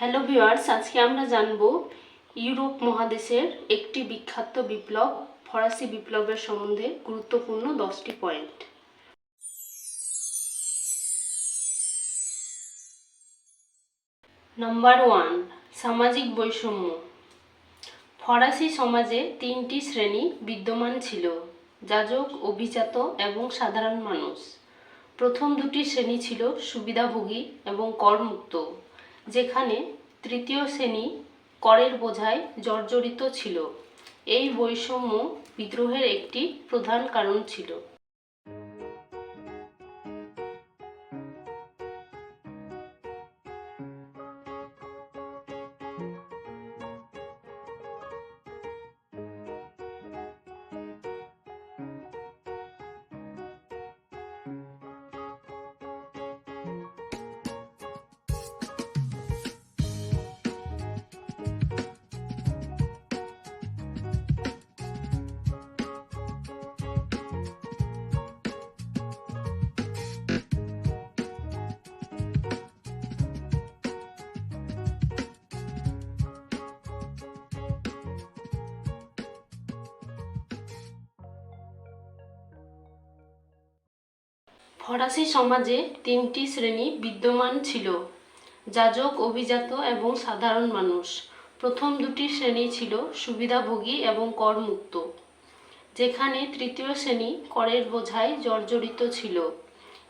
Hello viewers আজকে আমরা জানব ইউরোপ মহাদেশের একটি বিখ্যাত বিপ্লব, ফরাসি বিপ্লবের সম্বন্ধে গুরুত্বপূর্ণ দশটি পয়েন্ট নাম্বার ওয়ান সামাজিক বৈষম্য। ফরাসি সমাজে তিনটি শ্রেণি বিদ্যমান ছিল, যাজক, অভিজাত এবং সাধারণ মানুষ। প্রথম দুটি শ্রেণি ছিল সুবিধাভোগী এবং করমুক্ত। যেখানে তৃতীয় শ্রেণি করের বোঝায় জর্জরিত ছিল। এই বৈষম্য বিদ্রোহের একটি প্রধান কারণ ছিল। ফরাসি সমাজে তিনটি শ্রেণি বিদ্যমান ছিল। যাজক, অভিজাত এবং সাধারণ মানুষ। প্রথম দুটি শ্রেণি ছিল সুবিধাভোগী এবং করমুক্ত, যেখানে তৃতীয় শ্রেণি করের বোঝায় জর্জরিত ছিল।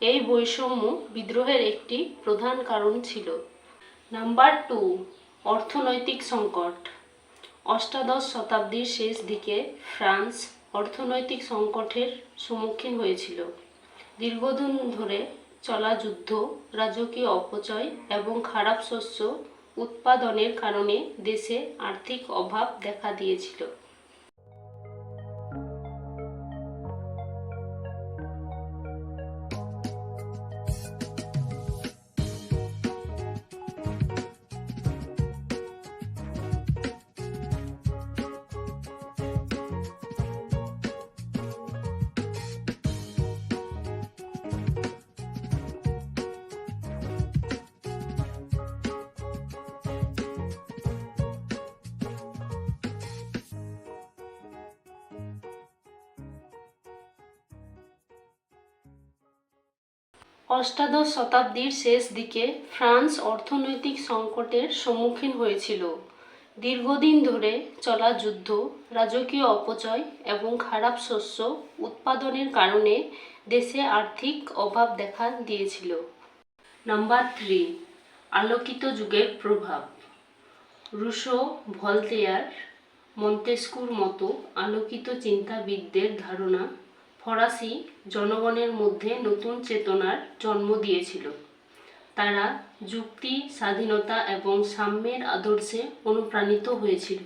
এই বৈষম্য বিদ্রোহের একটি প্রধান কারণ ছিল। নাম্বার টু, অর্থনৈতিক সংকট। অষ্টাদশ শতাব্দীর শেষ দিকে ফ্রান্স অর্থনৈতিক সংকটের সম্মুখীন হয়েছিল। দীর্ঘদিন ধরে চলা যুদ্ধ, রাজকীয় অপচয় এবং খারাপ শস্য উৎপাদনের কারণে দেশে আর্থিক অভাব দেখা দিয়েছিল। অষ্টাদশ শতাব্দীর শেষ দিকে ফ্রান্স অর্থনৈতিক সংকটের সম্মুখীন হয়েছিল। দীর্ঘদিন ধরে চলা যুদ্ধ, রাজকীয় অপচয় এবং খারাপ শস্য উৎপাদনের কারণে দেশে আর্থিক অভাব দেখা দিয়েছিল। নাম্বার থ্রি, আলোকিত যুগের প্রভাব। রুশো ভলতেয়ার মন্তেস্কুর মতো আলোকিত চিন্তাবিদদের ধারণা ফরাসি জনগণের মধ্যে নতুন চেতনার জন্ম দিয়েছিল। তারা যুক্তি, স্বাধীনতা এবং সাম্যের আদর্শে অনুপ্রাণিত হয়েছিল।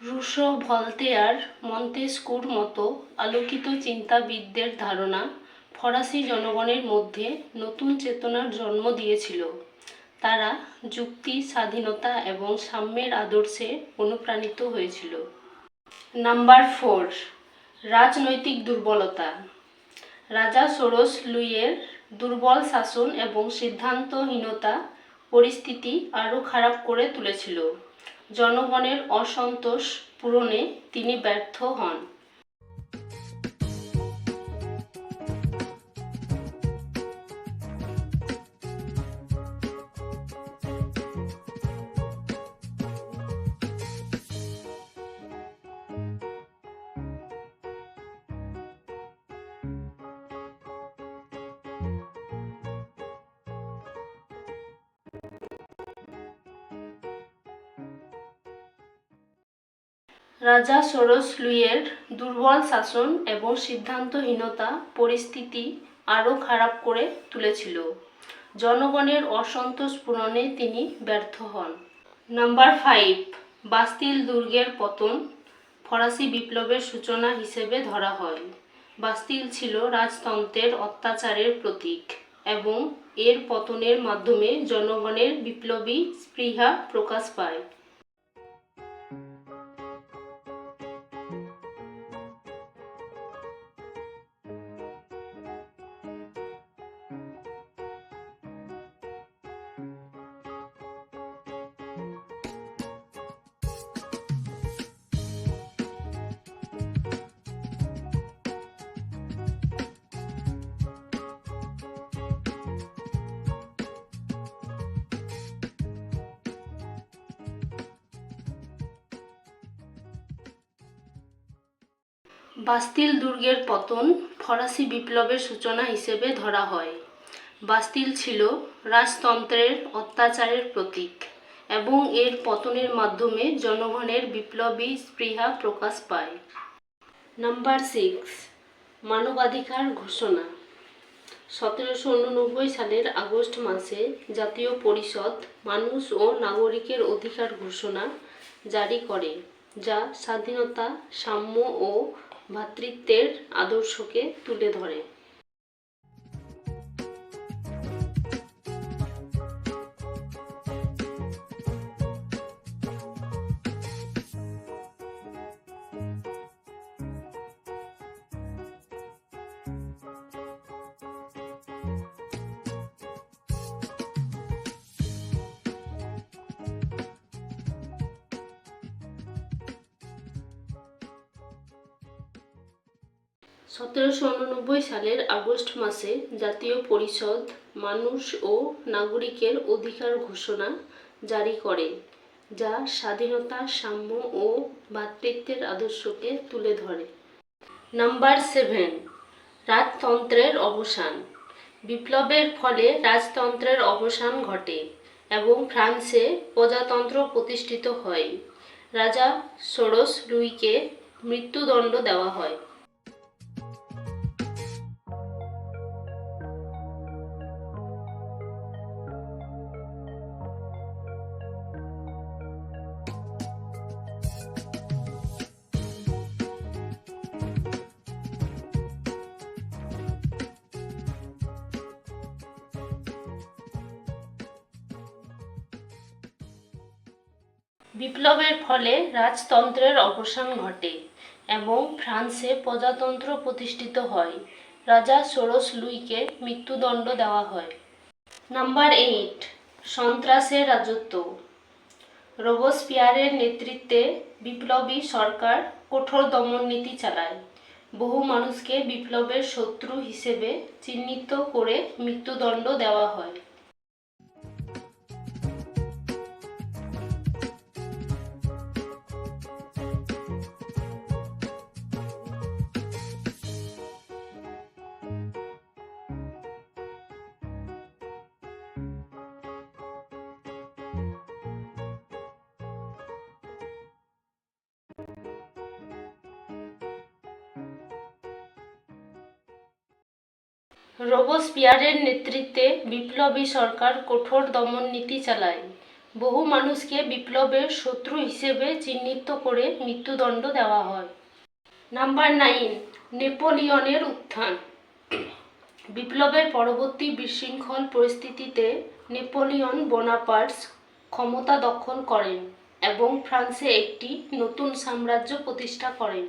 রুশো ভলতেয়ার মন্তেস্কুর মতো আলোকিত চিন্তাবিদদের ধারণা ফরাসি জনগণের মধ্যে নতুন চেতনার জন্ম দিয়েছিল। তারা যুক্তি, স্বাধীনতা এবং সাম্যের আদর্শে অনুপ্রাণিত হয়েছিল। নাম্বার ফোর, রাজনৈতিক দুর্বলতা। রাজা সোরস লুইয়ের দুর্বল শাসন এবং সিদ্ধান্তহীনতা পরিস্থিতি আরও খারাপ করে তুলেছিল। জনগণের অসন্তোষ পূরণে তিনি ব্যর্থ হন। রাজা সোরস লুইয়ের দুর্বল শাসন এবং সিদ্ধান্তহীনতা পরিস্থিতি আরও খারাপ করে তুলেছিল। জনগণের অসন্তোষ পূরণে তিনি ব্যর্থ হন। নাম্বার ফাইভ, বাস্তিল দুর্গের পতন ফরাসি বিপ্লবের সূচনা হিসেবে ধরা হয়। বাস্তিল ছিল রাজতন্ত্রের অত্যাচারের প্রতীক এবং এর পতনের মাধ্যমে জনগণের বিপ্লবী স্পৃহা প্রকাশ পায়। বাস্তিল দুর্গের পতন ফরাসি বিপ্লবের সূচনা হিসেবে ধরা হয়। বাস্তিল ছিল রাজতন্ত্রের অত্যাচারের প্রতীক এবং এর পতনের মাধ্যমে জনগণের বিপ্লবী স্পৃহা প্রকাশ পায়। নাম্বার সিক্স, মানবাধিকার ঘোষণা। সতেরোশো উননব্বই সালের আগস্ট মাসে জাতীয় পরিষদ মানুষ ও নাগরিকের অধিকার ঘোষণা জারি করে, যা স্বাধীনতা, সাম্য ও ভ্রাতৃত্বের আদর্শকে তুলে ধরে। সতেরোশো উননব্বই সালের আগস্ট মাসে জাতীয় পরিষদ, মানুষ ও নাগরিকের অধিকার ঘোষণা জারি করে, যা স্বাধীনতা, সাম্য ও ভ্রাতৃত্বের আদর্শকে তুলে ধরে। নাম্বার সেভেন, রাজতন্ত্রের অবসান। বিপ্লবের ফলে রাজতন্ত্রের অবসান ঘটে এবং ফ্রান্সে প্রজাতন্ত্র প্রতিষ্ঠিত হয়। রাজা ষোড়শ লুইকে মৃত্যুদণ্ড দেওয়া হয়। বিপ্লবের ফলে রাজতন্ত্রের অবসান ঘটে এবং ফ্রান্সে প্রজাতন্ত্র প্রতিষ্ঠিত হয়। রাজা ষোড়শ লুইকে মৃত্যুদণ্ড দেওয়া হয়। নাম্বার এইট, সন্ত্রাসের রাজত্ব। রোবসপিয়ারের নেতৃত্বে বিপ্লবী সরকার কঠোর দমন নীতি চালায়। বহু মানুষকে বিপ্লবের শত্রু হিসেবে চিহ্নিত করে মৃত্যুদণ্ড দেওয়া হয়। রোবসপিয়ারের নেতৃত্বে বিপ্লবী সরকার কঠোর দমননীতি চালায়। বহু মানুষকে বিপ্লবের শত্রু হিসেবে চিহ্নিত করে মৃত্যুদণ্ড দেওয়া হয়। নাম্বার নাইন, নেপোলিয়নের উত্থান। বিপ্লবের পরবর্তী বিশৃঙ্খল পরিস্থিতিতে নেপোলিয়ন বোনাপার্টস ক্ষমতা দখল করেন এবং ফ্রান্সে একটি নতুন সাম্রাজ্য প্রতিষ্ঠা করেন।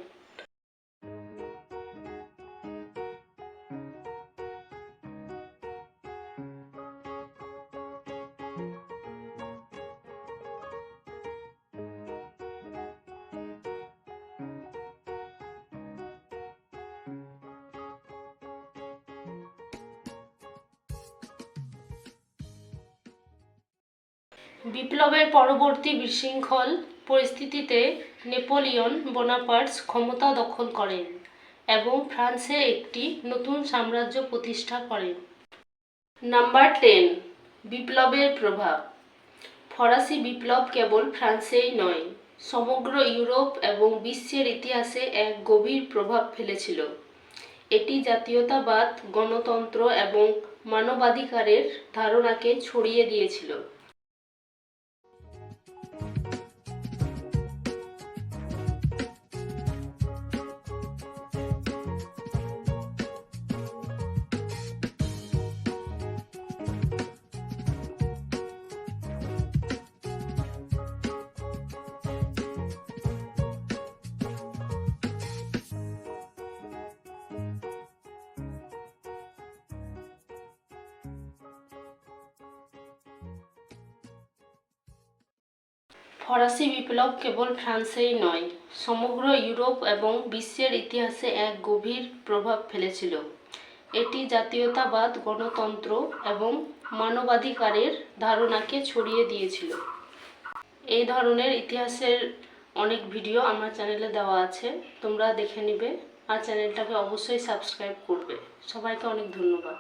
বিপ্লবের পরবর্তী বিশৃঙ্খল পরিস্থিতিতে নেপোলিয়ন বোনাপার্টস ক্ষমতা দখল করেন এবং ফ্রান্সে একটি নতুন সাম্রাজ্য প্রতিষ্ঠা করেন। নাম্বার টেন, বিপ্লবের প্রভাব। ফরাসি বিপ্লব কেবল ফ্রান্সেই নয়, সমগ্র ইউরোপ এবং বিশ্বের ইতিহাসে এক গভীর প্রভাব ফেলেছিল। এটি জাতীয়তাবাদ, গণতন্ত্র এবং মানবাধিকারের ধারণাকে ছড়িয়ে দিয়েছিল। ফরাসি বিপ্লব কেবল ফ্রান্সেই নয়, সমগ্র ইউরোপ এবং বিশ্বের ইতিহাসে এক গভীর প্রভাব ফেলেছিল। এটি জাতীয়তাবাদ, গণতন্ত্র এবং মানবাধিকারের ধারণাকে ছড়িয়ে দিয়েছিল। এই ধরনের ইতিহাসের অনেক ভিডিও আমার চ্যানেলে দেওয়া আছে, তোমরা দেখে নিবে। আর চ্যানেলটাকে অবশ্যই সাবস্ক্রাইব করবে। সবাইকে অনেক ধন্যবাদ।